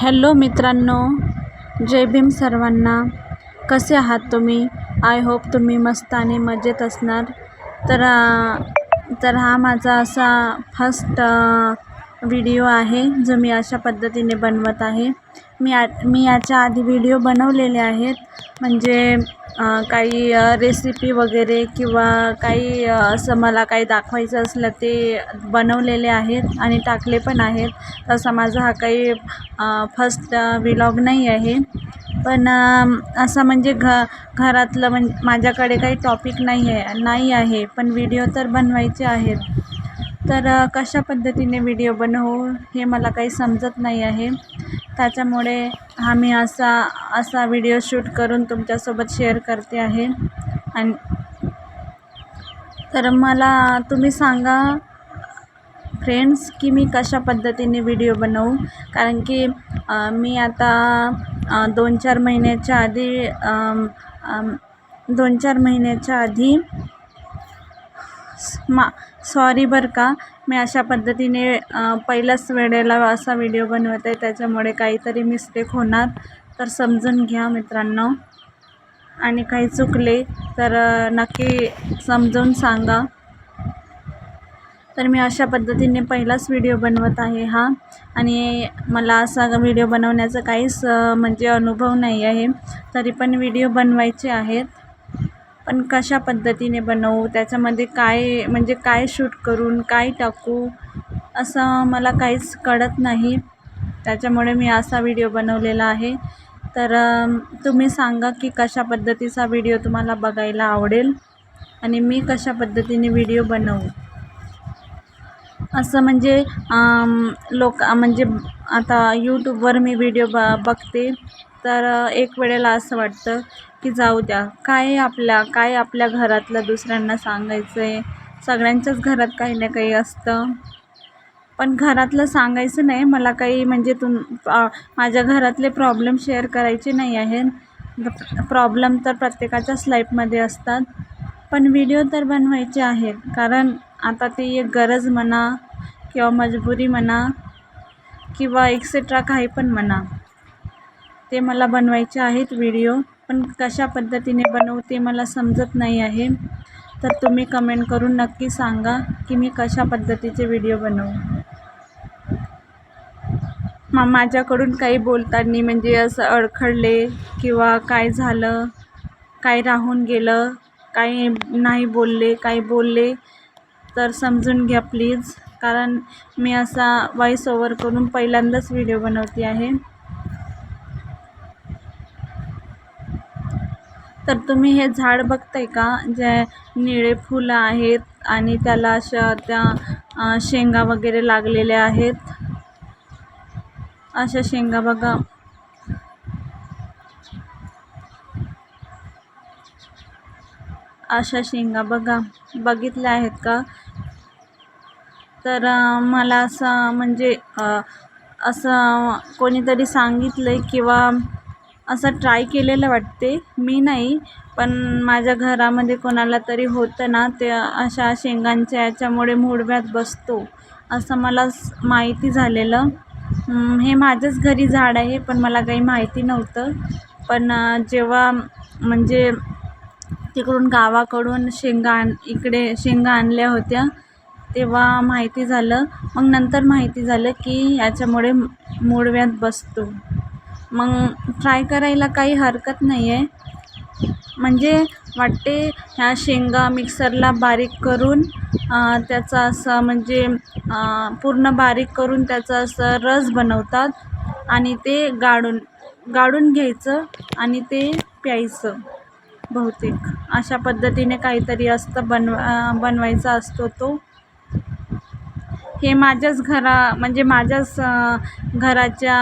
Hello मित्रांनो जय भीम सर्वांना. कसे आहात तुम्ही? आय होप तुम्ही मस्त आणि मजेत असणार. तर तर हा माझा असा फस्ट व्हिडिओ आहे जो मी अशा पद्धतीने बनवत आहे. मी आ मी याच्या आधी व्हिडिओ बनवलेले आहेत. म्हणजे काही रेसिपी वगैरे किंवा काही असं मला काही दाखवायचं असलं ते बनवलेले आहेत आणि टाकले पण आहेत. तसा माझा हा काही फस्ट व्हिलॉग नाही आहे. पण असं म्हणजे घ घरातलं म्हण माझ्याकडे काही टॉपिक नाही आहे नाही आहे पण व्हिडिओ तर बनवायचे आहेत. तर कशा पद्धतीने व्हिडिओ बनवू हे मला काही समजत नाही आहे. त्याच्यामुळे हा मी असा असा व्हिडिओ शूट करून तुमच्यासोबत शेअर करते आहे. आणि तर मला तुम्ही सांगा फ्रेंड्स की मी कशा पद्धतीने व्हिडिओ बनवू? कारण की मी आता दोन चार महिन्याच्या आधी दोन चार महिन्याच्या आधी मा सॉरी बरं का. मी अशा पद्धतीने पहिल्याच वेळेला असा व्हिडिओ बनवत आहे त्याच्यामुळे काहीतरी मिस्टेक होणार. तर समजून घ्या मित्रांनो. आणि काही चुकले तर नक्की समजून सांगा. तर मी अशा पद्धतीने पहिलाच व्हिडिओ बनवत आहे हा. आणि मला असा व्हिडिओ बनवण्याचा काहीच म्हणजे अनुभव नाही आहे. तरी पण व्हिडिओ बनवायचे आहेत. पण कशा पद्धतीने बनवू त्याच्यामध्ये काय म्हणजे काय शूट करून काय टाकू असं मला काहीच कळत नाही. त्याच्यामुळे मी असा व्हिडिओ बनवलेला आहे. तर तुम्ही सांगा की कशा पद्धतीचा व्हिडिओ तुम्हाला बघायला आवडेल आणि मी कशा पद्धतीने व्हिडिओ बनवू? असं म्हणजे लोक म्हणजे आता यूट्यूबवर मी व्हिडिओ ब बघते. तर एक वेळेला असं वाटतं की जाऊ द्या काय आपल्या काय आपल्या घरातलं दुसऱ्यांना सांगायचं आहे सगळ्यांच्याच घरात काही ना काही असतं. पण घरातलं सांगायचं नाही मला काही म्हणजे तुम माझ्या घरातले प्रॉब्लेम शेअर करायचे नाही आहेत. प्रॉब्लेम तर प्रत्येकाच्याच लाईफमध्ये असतात. पण व्हिडिओ तर बनवायचे आहेत. कारण आता ती एक गरज म्हणा किंवा मजबुरी म्हणा किंवा एक्सेट्रा काही पण म्हणा. ते मला बनवायचे आहेत व्हिडिओ पण कशा पद्धतीने बनवू ते मला समजत नाही आहे. तर तुम्ही कमेंट करून नक्की सांगा की मी कशा पद्धतीचे व्हिडिओ बनवू. मा माझ्याकडून काही बोलताना म्हणजे असं अडखळले किंवा काय झालं काय राहून गेलं काही नाही बोलले काही बोलले तर समजून घ्या प्लीज कारण मी असा वॉईस ओवर करून पहिल्यांदाच व्हिडिओ बनवते आहे. तर तुम्ही हे झाड बघताय का? जे निळे फुलं आहेत आणि त्याला अशा त्या शेंगा वगैरे लागलेल्या आहेत. अशा शेंगा बघा. अशा शेंगा बघा. बघितल्या आहेत का? तर मला असं म्हणजे असं कोणीतरी सांगितलं आहे किंवा असं ट्राय केलेलं वाटते. मी नाही पण माझ्या घरामध्ये कोणाला तरी होतं ना ते अशा शेंगांच्या याच्यामुळे मूळव्याध बसतो. असं मला माहिती झालेलं. हे माझ्याच घरी झाड आहे पण मला काही माहिती नव्हतं. पण जेव्हा म्हणजे तिकडून गावाकडून शेंगा आण इकडे शेंगा आणल्या होत्या तेव्हा माहिती झालं. मग नंतर माहिती झालं की याच्यामुळे मूळव्याध बसतो. मग ट्राय करायला काही हरकत नाही आहे म्हणजे वाटते ह्या शेंगा मिक्सरला बारीक करून त्याचा असं म्हणजे पूर्ण बारीक करून त्याचा असं रस बनवतात आणि ते गाळून गाळून घ्यायचं आणि ते प्यायचं बहुतेक. अशा पद्धतीने काहीतरी असतं बनवा बनवायचा असतो तो. हे माझ्याच घरा म्हणजे माझ्याच घराच्या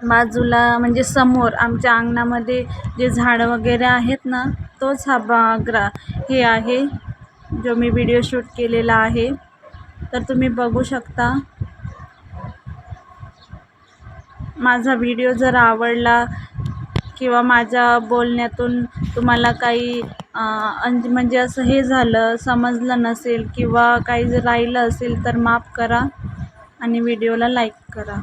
बाजूला म्हणजे समोर आमच्या अंगणामध्ये जे झाडं वगैरे आहेत ना तोच हा बाग्रा हे आहे जो मी व्हिडिओ शूट केलेला आहे. तर तुम्ही बघू शकता. माझा व्हिडिओ जर आवडला किंवा माझ्या बोलण्यातून तुम्हाला काही म्हणजे असं हे झालं समजलं नसेल किंवा काही जर राहिलं असेल तर माफ करा आणि व्हिडिओला लाईक करा.